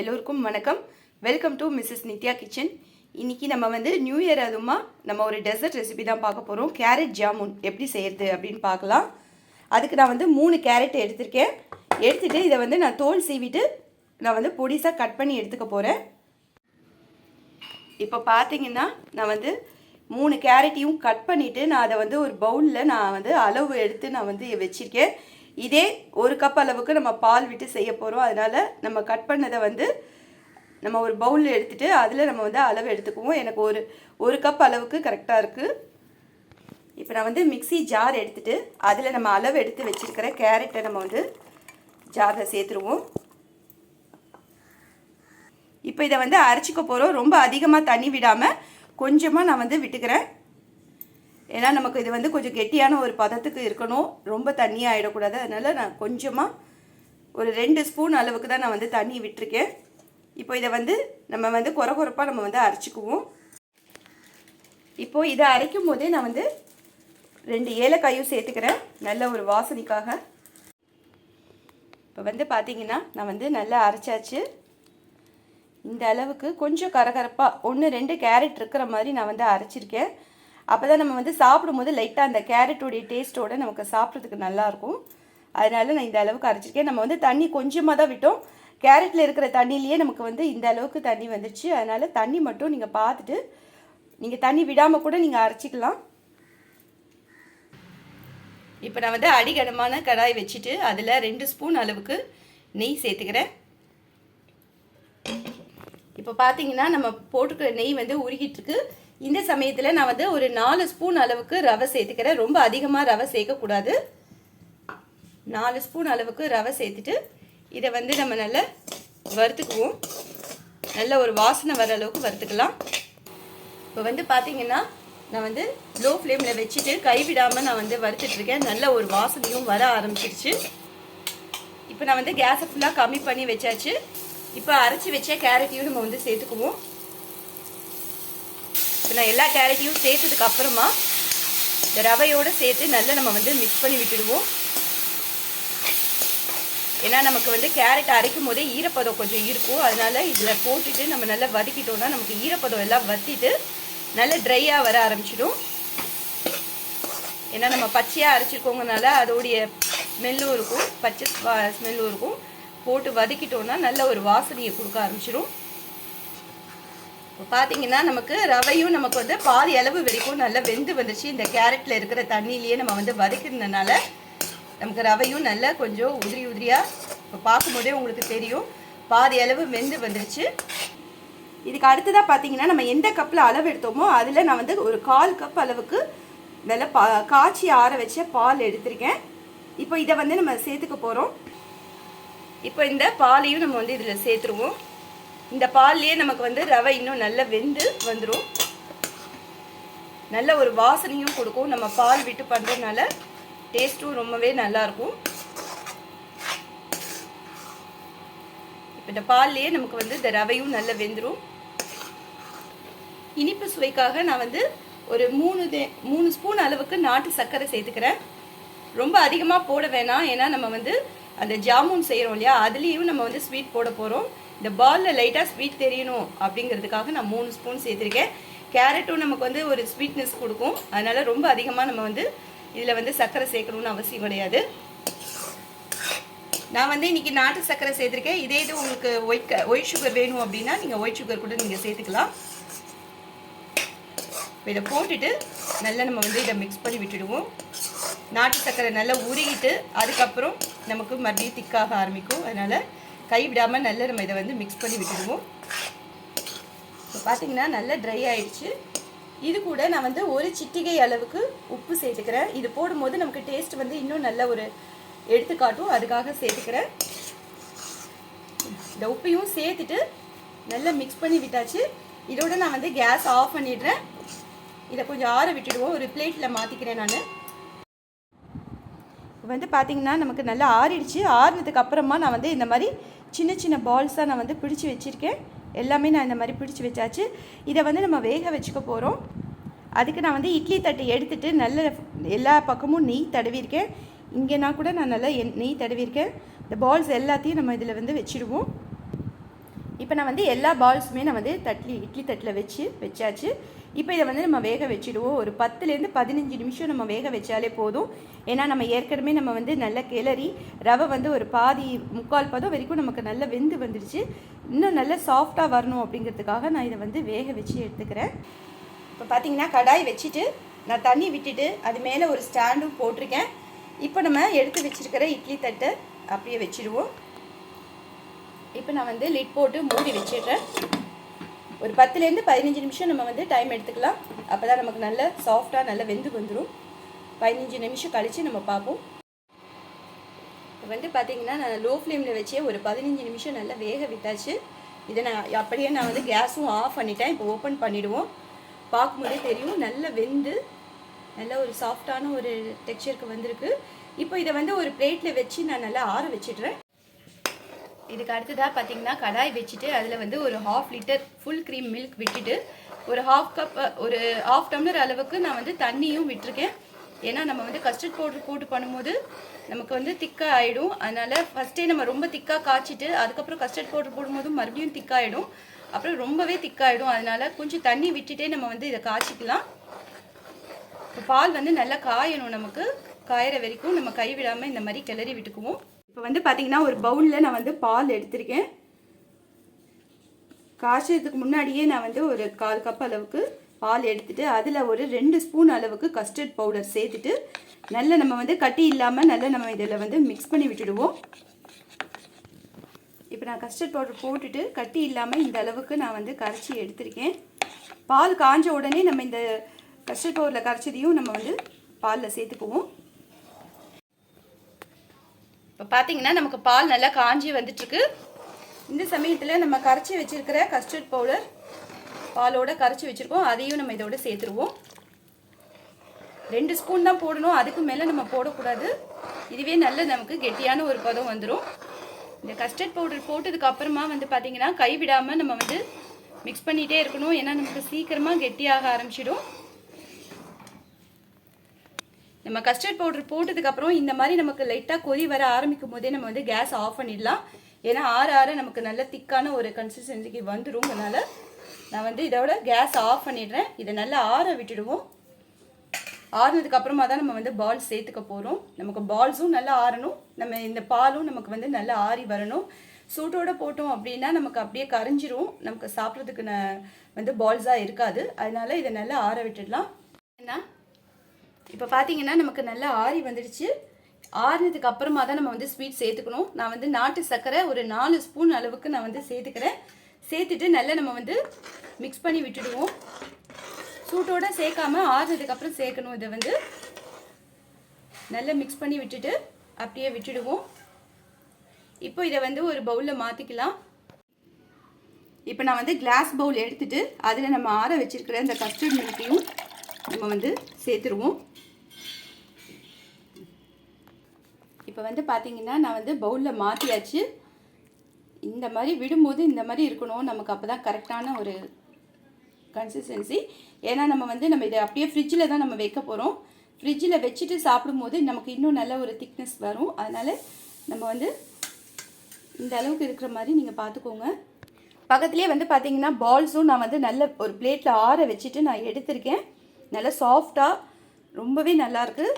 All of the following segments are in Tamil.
எல்லோருக்கும் வணக்கம். Welcome to Mrs Nithya kitchen இன்றைக்கி நம்ம வந்து நியூ இயர் அதுமா நம்ம ஒரு டெசர்ட் ரெசிபி தான் பார்க்க போகிறோம் கேரட் ஜாமுன் எப்படி செய்கிறது அப்படின்னு பார்க்கலாம். அதுக்கு நான் வந்து மூணு கேரட் எடுத்திருக்கேன். எடுத்துகிட்டு இதை வந்து நான் தோல் சீவிட்டு நான் வந்து பொடிசாக கட் பண்ணி எடுத்துக்க போகிறேன் இப்போ பார்த்தீங்கன்னா நான் வந்து மூணு கேரட்டையும் கட் பண்ணிவிட்டு நான் அதை வந்து ஒரு பவுலில் நான் வந்து அளவு எடுத்து நான் வந்து வச்சுருக்கேன். இதே ஒரு கப் அளவுக்கு நம்ம பால் விட்டு செய்ய போகிறோம் அதனால் நம்ம கட் பண்ணதை வந்து நம்ம ஒரு பவுலில் எடுத்துகிட்டு அதில் நம்ம வந்து அளவு எடுத்துக்குவோம். எனக்கு ஒரு ஒரு கப் அளவுக்கு கரெக்டாக இருக்குது இப்போ நான் வந்து மிக்ஸி ஜார் எடுத்துகிட்டு அதில் நம்ம அளவு எடுத்து வச்சுருக்கிற கேரட்டை நம்ம வந்து ஜாரில் சேர்த்துருவோம். இப்போ இதை வந்து அரைச்சிக்க போகிறோம் ரொம்ப அதிகமாக தண்ணி விடாமல் கொஞ்சமாக நான் வந்து விட்டுக்கிறேன். ஏன்னா நமக்கு இது வந்து கொஞ்சம் கெட்டியான ஒரு பதத்துக்கு இருக்கணும். ரொம்ப தண்ணியாக ஆகிடக்கூடாது அதனால் நான் கொஞ்சமாக ஒரு ரெண்டு ஸ்பூன் அளவுக்கு தான் நான் வந்து தண்ணி விட்டுருக்கேன். இப்போ இதை வந்து நம்ம வந்து குறை குறைப்பாக நம்ம வந்து அரைச்சிக்குவோம். இப்போது இதை அரைக்கும் போதே நான் வந்து ரெண்டு ஏலக்காயும் சேர்த்துக்கிறேன். நல்ல ஒரு வாசனைக்காக. இப்போ வந்து பார்த்தீங்கன்னா நான் வந்து நல்லா அரைச்சாச்சு. இந்த அளவுக்கு கொஞ்சம் கரகரப்பாக ஒன்று ரெண்டு கேரட் இருக்கிற மாதிரி நான் வந்து அரைச்சிருக்கேன். அப்போ தான் நம்ம வந்து சாப்பிடும்போது லைட்டாக அந்த கேரட்டுடைய டேஸ்ட்டோடு நமக்கு சாப்பிட்றதுக்கு நல்லாயிருக்கும் அதனால நான் இந்த அளவுக்கு அரைச்சிருக்கேன். நம்ம வந்து தண்ணி கொஞ்சமாக தான் விட்டோம். கேரட்டில் இருக்கிற தண்ணியிலேயே நமக்கு வந்து இந்த அளவுக்கு தண்ணி வந்துடுச்சு அதனால் தண்ணி மட்டும் நீங்கள் பார்த்துட்டு நீங்கள் தண்ணி விடாமல் கூட நீங்கள் அரைச்சிக்கலாம். இப்போ நான் வந்து அடிகனமான கடாய் வச்சுட்டு அதில் ரெண்டு ஸ்பூன் அளவுக்கு நெய் சேர்த்துக்கிறேன். இப்போ பார்த்தீங்கன்னா நம்ம போட்டுக்கிற நெய் வந்து உருகிட்டுருக்கு இந்த சமயத்தில் நான் வந்து ஒரு நாலு ஸ்பூன் அளவுக்கு ரவை சேர்த்துக்கிறேன். ரொம்ப அதிகமாக ரவை சேர்க்கக்கூடாது. நாலு ஸ்பூன் அளவுக்கு ரவை சேர்த்துட்டு இதை வந்து நம்ம நல்லா வறுத்துக்குவோம். நல்ல ஒரு வாசனை வர அளவுக்கு வறுத்துக்கலாம். இப்போ வந்து பார்த்தீங்கன்னா நான் வந்து லோ ஃப்ளேமில் வச்சுட்டு கைவிடாமல் நான் வந்து வறுத்துட்ருக்கேன் நல்ல ஒரு வாசனையும் வர ஆரம்பிச்சிருச்சு. இப்போ நான் வந்து கேஸை ஃபுல்லாக கம்மி பண்ணி வச்சாச்சு. இப்போ அரைச்சி வச்ச கேரட்டையும் நம்ம வந்து சேர்த்துக்குவோம். இப்போ நான் எல்லா கேரட்டையும் சேர்த்ததுக்கு அப்புறமா இந்த ரவையோடு சேர்த்து நல்லா நம்ம வந்து மிக்ஸ் பண்ணி விட்டுடுவோம். ஏன்னா நமக்கு வந்து கேரட் அரைக்கும் போதே ஈரப்பதம் கொஞ்சம் இருக்கும். அதனால இதில் போட்டுட்டு நம்ம நல்லா வதக்கிட்டோம்னா நமக்கு ஈரப்பதம் எல்லாம் வத்திட்டு நல்லா ட்ரையாக வர ஆரம்பிச்சிடும். ஏன்னா நம்ம பச்சையாக அரைச்சிருக்கோங்கனால அதோடைய ஸ்மெல்லும் இருக்கும். பச்சை ஸ்மெல்லும் இருக்கும். போட்டு வதக்கிட்டோம்னா நல்ல ஒரு வாசனையை கொடுக்க ஆரம்பிச்சிடும். பார்த்தீங்கன்னா நமக்கு ரவையும் நமக்கு வந்து பாதி அளவு வரைக்கும் நல்லா வெந்து வந்துச்சு இந்த கேரட்டில் இருக்கிற தண்ணியிலேயே நம்ம வந்து வதக்கிறதுனால நமக்கு ரவையும் நல்லா கொஞ்சம் உதிரி உதிரியாக இப்போ பார்க்கும்போதே உங்களுக்கு தெரியும். பாதி அளவு வெந்து வந்துருச்சு. இதுக்கு அடுத்ததாக பார்த்தீங்கன்னா நம்ம எந்த கப்பில் அளவு எடுத்தோமோ அதில் நான் வந்து ஒரு கால் கப் அளவுக்கு நல்லா பா காய்ச்சி ஆற வச்ச பால் எடுத்திருக்கேன். இப்போ இதை வந்து நம்ம சேர்த்துக்க போகிறோம் இப்போ இந்த பாலையும் நம்ம வந்து இதில் சேர்த்துருவோம். இந்த பால்லையே நமக்கு வந்து ரவை இன்னும் நல்லா வெந்து வந்துடும் நல்ல ஒரு வாசனையும் கொடுக்கும். நம்ம பால் விட்டு பண்ணுறதுனால டேஸ்ட்டும் ரொம்பவே நல்லாயிருக்கும். இப்போ இந்த பால்லையே நமக்கு வந்து இந்த ரவையும் நல்லா வெந்துடும் இனிப்பு சுவைக்காக நான் வந்து ஒரு மூணு மூணு ஸ்பூன் அளவுக்கு நாட்டு சர்க்கரை சேர்த்துக்கிறேன். ரொம்ப அதிகமாக போட வேணாம். ஏன்னா நம்ம வந்து அந்த ஜாமுன் செய்கிறோம் இல்லையா? அதுலேயும் நம்ம வந்து ஸ்வீட் போட போகிறோம் இந்த பாலில் லைட்டாக ஸ்வீட் தெரியணும் அப்படிங்கிறதுக்காக நான் மூணு ஸ்பூன் சேர்த்துருக்கேன். கேரட்டும் நமக்கு வந்து ஒரு ஸ்வீட்னஸ் கொடுக்கும். அதனால் ரொம்ப அதிகமாக நம்ம வந்து இதில் வந்து சர்க்கரை சேர்க்கணும்னு அவசியம் கிடையாது. நான் வந்து இன்றைக்கி நாட்டு சர்க்கரை சேர்த்துருக்கேன். இதே இது உங்களுக்கு ஒயிட் ஒயிட் சுகர் வேணும் அப்படின்னா நீங்கள் ஒயிட் சுகர் கூட நீங்கள் சேர்த்துக்கலாம். இப்போ இதை போட்டுட்டு நல்லா நம்ம வந்து இதை மிக்ஸ் பண்ணி விட்டுடுவோம். நாட்டு சர்க்கரை நல்லா உருகிட்டு அதுக்கப்புறம் நமக்கு மறுபடியும் திக்காக ஆரம்பிக்கும். அதனால் கைவிடாமல் நல்லா நம்ம இதை வந்து மிக்ஸ் பண்ணி விட்டுடுவோம். இப்போ பார்த்தீங்கன்னா நல்லா ட்ரை ஆயிடுச்சு. இது கூட நான் வந்து ஒரு சிட்டிகை அளவுக்கு உப்பு சேர்த்துக்கிறேன். இது போடும்போது நமக்கு டேஸ்ட் வந்து இன்னும் நல்ல ஒரு எடுத்துக்காட்டும். அதுக்காக சேர்த்துக்கிறேன். இந்த உப்பையும் சேர்த்துட்டு நல்லா மிக்ஸ் பண்ணி விட்டாச்சு. இதோட நான் வந்து கேஸ் ஆஃப் பண்ணிடுறேன். இதை கொஞ்சம் ஆற விட்டுடுவோம். ஒரு பிளேட்டில் மாற்றிக்கிறேன் நான். வந்து பார்த்திங்கன்னா நமக்கு நல்லா ஆறிடுச்சு. ஆறினதுக்கு அப்புறமா நான் வந்து இந்த மாதிரி சின்ன சின்ன பால்ஸாக நான் வந்து பிடிச்சி வச்சுருக்கேன். எல்லாமே நான் இந்த மாதிரி பிடிச்சி வச்சாச்சு. இதை வந்து நம்ம வேக வச்சுக்க போகிறோம் அதுக்கு நான் வந்து இட்லி தட்டு எடுத்துகிட்டு நல்ல எல்லா பக்கமும் நெய் தடவிருக்கேன் இங்கேனா கூட நான் நல்லா நெய் தடவிருக்கேன் இந்த பால்ஸ் எல்லாத்தையும் நம்ம இதில் வந்து வச்சுடுவோம். இப்போ நான் வந்து எல்லா பால்ஸுமே நான் வந்து தட்லி இட்லி தட்டில் வச்சு வச்சாச்சு. இப்போ இதை வந்து நம்ம வேக வச்சுடுவோம். ஒரு பத்துலேருந்து பதினஞ்சு நிமிஷம் நம்ம வேக வச்சாலே போதும். ஏன்னா நம்ம ஏற்கனவே நம்ம வந்து நல்ல கிளறி ரவை வந்து ஒரு பாதி முக்கால் பதம் வரைக்கும் நமக்கு நல்ல வெந்து வந்துடுச்சு. இன்னும் நல்ல சாஃப்டாக வரணும் அப்படிங்கிறதுக்காக நான் இதை வந்து வேக வச்சு எடுத்துக்கிறேன். இப்போ பார்த்தீங்கன்னா கடாய் வச்சுட்டு நான் தண்ணி விட்டுட்டு அது மேலே ஒரு ஸ்டாண்டும் போட்டிருக்கேன். இப்போ நம்ம எடுத்து வச்சுருக்கிற இட்லி தட்டை அப்படியே வச்சுடுவோம். இப்போ நான் வந்து லிட் போட்டு மூடி வச்சிடுறேன். ஒரு பத்துலேருந்து பதினஞ்சு நிமிஷம் நம்ம வந்து டைம் எடுத்துக்கலாம். அப்போ தான் நமக்கு நல்ல சாஃப்டாக நல்லா வெந்து வந்துடும் பதினஞ்சு நிமிஷம் கழித்து நம்ம பார்ப்போம். இப்போ வந்து பார்த்தீங்கன்னா நான் லோ ஃப்ளேமில் வச்சே ஒரு பதினஞ்சு நிமிஷம் நல்லா வேக விட்டாச்சு. இதை நான் அப்படியே நான் வந்து கேஸும் ஆஃப் பண்ணிட்டேன். இப்போ ஓப்பன் பண்ணிவிடுவோம் பார்க்கும்போதே தெரியும் நல்லா வெந்து நல்ல ஒரு சாஃப்டான ஒரு டெக்ஸ்சருக்கு வந்திருக்கு. இப்போ இதை வந்து ஒரு பிளேட்டில் வச்சு நான் நல்லா ஆற வச்சிடுறேன். இதுக்கு அடுத்ததாக பார்த்தீங்கன்னா கடாய் வச்சுட்டு அதில் வந்து ஒரு half litre full cream milk விட்டுட்டு ஒரு ஹாஃப் கப் ஒரு ஹாஃப் டம்ளர் அளவுக்கு நான் வந்து தண்ணியும் விட்டுருக்கேன். ஏன்னா நம்ம வந்து கஸ்டர்ட் பவுடர் போட்டு பண்ணும்போது நமக்கு வந்து திக்காக ஆகிடும் அதனால் ஃபஸ்ட்டே நம்ம ரொம்ப திக்காக காய்ச்சிட்டு அதுக்கப்புறம் கஸ்டர்ட் பவுடர் போடும்போது மறுபடியும் திக்காகிடும் அப்புறம் ரொம்பவே திக்காகிடும் அதனால் கொஞ்சம் தண்ணி விட்டுட்டே நம்ம வந்து இதை காய்ச்சிக்கலாம். இப்போ பால் வந்து நல்லா காயணும் நமக்கு. காயிற வரைக்கும் நம்ம கை விடாமல் இந்த மாதிரி கிளறி விட்டுக்குவோம். இப்போ வந்து பார்த்தீங்கன்னா ஒரு பவுலில் நான் வந்து பால் எடுத்திருக்கேன். காய்ச்சதுக்கு முன்னாடியே நான் வந்து ஒரு கால் கப் அளவுக்கு பால் எடுத்துட்டு அதில் ஒரு ரெண்டு ஸ்பூன் அளவுக்கு கஸ்டர்ட் பவுடர் சேர்த்துட்டு நல்லா நம்ம வந்து கட்டி இல்லாமல் நல்லா நம்ம இதில் வந்து மிக்ஸ் பண்ணி விட்டுடுவோம். இப்போ நான் கஸ்டர்ட் பவுடர் போட்டுட்டு கட்டி இல்லாமல் இந்த அளவுக்கு நான் வந்து கரைச்சி எடுத்திருக்கேன். பால் காஞ்ச உடனே நம்ம இந்த கஸ்டர்ட் பவுடரில் கரைச்சதையும் நம்ம வந்து பாலில் சேர்த்துக்குவோம். இப்போ பார்த்தீங்கன்னா நமக்கு பால் நல்லா காஞ்சி வந்துட்டுருக்கு. இந்த சமயத்தில் நம்ம கரைச்சி வச்சிருக்கிற கஸ்டர்ட் பவுடர் பாலோட கரைச்சி வச்சுருக்கோம். அதையும் நம்ம இதோட சேர்த்துருவோம். ரெண்டு ஸ்பூன் தான் போடணும். அதுக்கு மேலே நம்ம போடக்கூடாது. இதுவே நல்ல நமக்கு கெட்டியான ஒரு பதம் வந்துடும் இந்த கஸ்டர்ட் பவுடர் போட்டதுக்கு அப்புறமா வந்து பார்த்தீங்கன்னா கைவிடாமல் நம்ம வந்து மிக்ஸ் பண்ணிகிட்டே இருக்கணும். ஏன்னா நமக்கு சீக்கிரமாக கெட்டியாக ஆரம்பிச்சிடும். நம்ம கஸ்டர்ட் பவுடர் போட்டதுக்கப்புறம் இந்த மாதிரி நமக்கு லைட்டாக கொதி வர ஆரம்பிக்கும் போதே நம்ம வந்து கேஸ் ஆஃப் பண்ணிடலாம். ஏன்னா ஆற ஆற நமக்கு நல்ல திக்கான ஒரு கன்சிஸ்டன்சிக்கு வந்துடும் அதனால் நான் வந்து இதோட கேஸ் ஆஃப் பண்ணிடுறேன். இதை நல்லா ஆற விட்டுடுவோம். ஆறுனதுக்கு அப்புறமா தான் நம்ம வந்து பால் சேர்த்துக்க போகிறோம் நமக்கு பால்ஸும் நல்லா ஆறணும். நம்ம இந்த பாலும் நமக்கு வந்து நல்லா ஆறி வரணும். சூட்டோட போட்டோம் அப்படின்னா நமக்கு அப்படியே கரைஞ்சிரும். நமக்கு சாப்பிட்றதுக்கு ந- வந்து பால்ஸாக இருக்காது. அதனால இதை நல்லா ஆற விட்டுடலாம். என்ன இப்போ பார்த்தீங்கன்னா நமக்கு நல்லா ஆறி வந்துடுச்சு. ஆறினதுக்கு அப்புறமா தான் நம்ம வந்து ஸ்வீட் சேர்த்துக்கணும். நான் வந்து நாட்டு சர்க்கரை ஒரு நாலு ஸ்பூன் அளவுக்கு நான் வந்து சேர்த்துக்கிறேன். சேர்த்துட்டு நல்லா நம்ம வந்து மிக்ஸ் பண்ணி விட்டுடுவோம். சூட்டோட சேர்க்காம ஆறுனதுக்கப்புறம் சேர்க்கணும் இதை வந்து. நல்லா மிக்ஸ் பண்ணி விட்டுட்டு அப்படியே விட்டுடுவோம். இப்போ இதை வந்து ஒரு பவுலில் மாற்றிக்கலாம் இப்போ நான் வந்து கிளாஸ் பவுல் எடுத்துட்டு அதில் நம்ம ஆற வச்சிருக்கிற இந்த கஸ்டர்ட் மில்கையும் நம்ம வந்து சேர்த்துருவோம். இப்போ வந்து பார்த்தீங்கன்னா நான் வந்து பவுலில் மாற்றியாச்சு இந்த மாதிரி விடும்போது இந்த மாதிரி இருக்கணும். நமக்கு அப்போ தான் கரெக்டான ஒரு கன்சிஸ்டன்சி ஏன்னா நம்ம வந்து நம்ம இதை அப்படியே ஃப்ரிட்ஜில் தான் நம்ம வைக்க போகிறோம் ஃப்ரிட்ஜில் வச்சுட்டு சாப்பிடும்போது நமக்கு இன்னும் நல்ல ஒரு திக்னஸ் வரும். அதனால் நம்ம வந்து இந்த அளவுக்கு இருக்கிற மாதிரி நீங்கள் பார்த்துக்கோங்க பக்கத்துலேயே வந்து பார்த்தீங்கன்னா பால்ஸும் நான் வந்து நல்ல ஒரு பிளேட்டில் ஆற வச்சுட்டு நான் எடுத்திருக்கேன். நல்லா சாஃப்டாக ரொம்பவே நல்லாயிருக்கு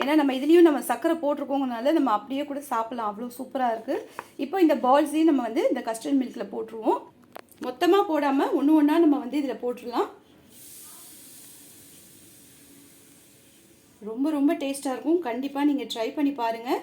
ஏன்னா நம்ம இதுலேயும் நம்ம சர்க்கரை போட்டிருக்கோங்கனால நம்ம அப்படியே கூட சாப்பிட்லாம். அவ்வளோ சூப்பராக இருக்குது இப்போ இந்த பால்ஸையும் நம்ம வந்து இந்த கஸ்டர்ட் மில்கில் போட்டுருவோம். மொத்தமாக போடாமல் ஒன்று ஒன்றா நம்ம வந்து இதில் போட்டுடலாம். ரொம்ப ரொம்ப டேஸ்ட்டாக இருக்கும். கண்டிப்பாக நீங்கள் ட்ரை பண்ணி பாருங்கள்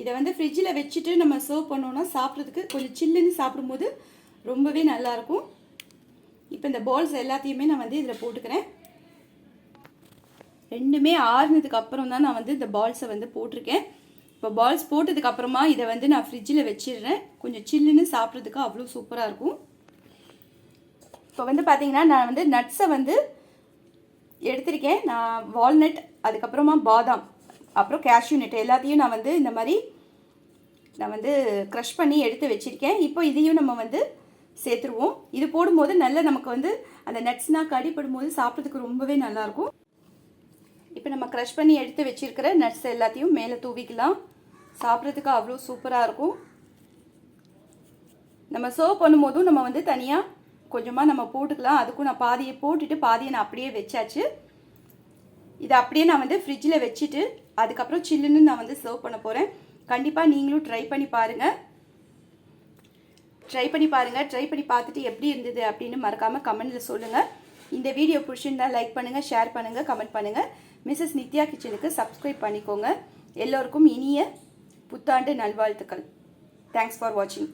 இதை வந்து ஃப்ரிட்ஜில் வச்சுட்டு நம்ம சர்வ் பண்ணோன்னா சாப்பிட்றதுக்கு கொஞ்சம் சில்லுன்னு சாப்பிடும்போது ரொம்பவே நல்லாயிருக்கும் இப்போ இந்த பால்ஸ் எல்லாத்தையுமே நான் வந்து இதில் போட்டுக்கிறேன். ரெண்டுமே ஆறுனதுக்கு அப்புறம் தான் நான் வந்து இந்த பால்ஸை வந்து போட்டிருக்கேன். இப்போ பால்ஸ் போட்டதுக்கப்புறமா இதை வந்து நான் ஃப்ரிட்ஜில் வச்சிடுறேன். கொஞ்சம் சில்லுன்னு சாப்பிட்றதுக்கு அவ்வளோ சூப்பராக இருக்கும். இப்போ வந்து பார்த்தீங்கன்னா நான் வந்து நட்ஸை வந்து எடுத்திருக்கேன். நான் வால்நட் அதுக்கப்புறமா பாதாம் அப்புறம் கேஷ்யூ நட் எல்லாத்தையும் நான் வந்து இந்த மாதிரி நான் வந்து க்ரஷ் பண்ணி எடுத்து வச்சுருக்கேன். இப்போ இதையும் நம்ம வந்து சேர்த்துருவோம். இது போடும்போது நல்ல நமக்கு வந்து அந்த நட்ஸ்னால் கடிப்படும் போது சாப்பிட்றதுக்கு ரொம்பவே நல்லாயிருக்கும் இப்போ நம்ம க்ரஷ் பண்ணி எடுத்து வச்சுருக்கிற நட்ஸ் எல்லாத்தையும் மேலே தூவிக்கலாம். சாப்பிட்றதுக்கு அவ்வளோ சூப்பராக இருக்கும். நம்ம சர்வ் பண்ணும்போதும் நம்ம வந்து தனியாக கொஞ்சமாக நம்ம போட்டுக்கலாம். அதுக்கும் நான் பாதியை போட்டுட்டு பாதியை நான் அப்படியே வச்சாச்சு. இதை அப்படியே நான் வந்து ஃப்ரிட்ஜில் வச்சுட்டு அதுக்கப்புறம் சில்லுன்னு நான் வந்து சர்வ் பண்ண போகிறேன் கண்டிப்பாக நீங்களும் ட்ரை பண்ணி பாருங்கள் ட்ரை பண்ணி பாருங்கள் ட்ரை பண்ணி பார்த்துட்டு எப்படி இருந்தது அப்படின்னு மறக்காமல் கமெண்டில் சொல்லுங்கள் இந்த வீடியோ பிடிச்சிருந்தா லைக் பண்ணுங்கள் ஷேர் பண்ணுங்கள் கமெண்ட் பண்ணுங்கள் மிஸ்ஸஸ் நித்யா கிச்சனுக்கு சப்ஸ்கிரைப் பண்ணிக்கோங்க. எல்லோருக்கும் இனிய புத்தாண்டு நல்வாழ்த்துக்கள். தேங்க்ஸ் ஃபார் வாட்சிங்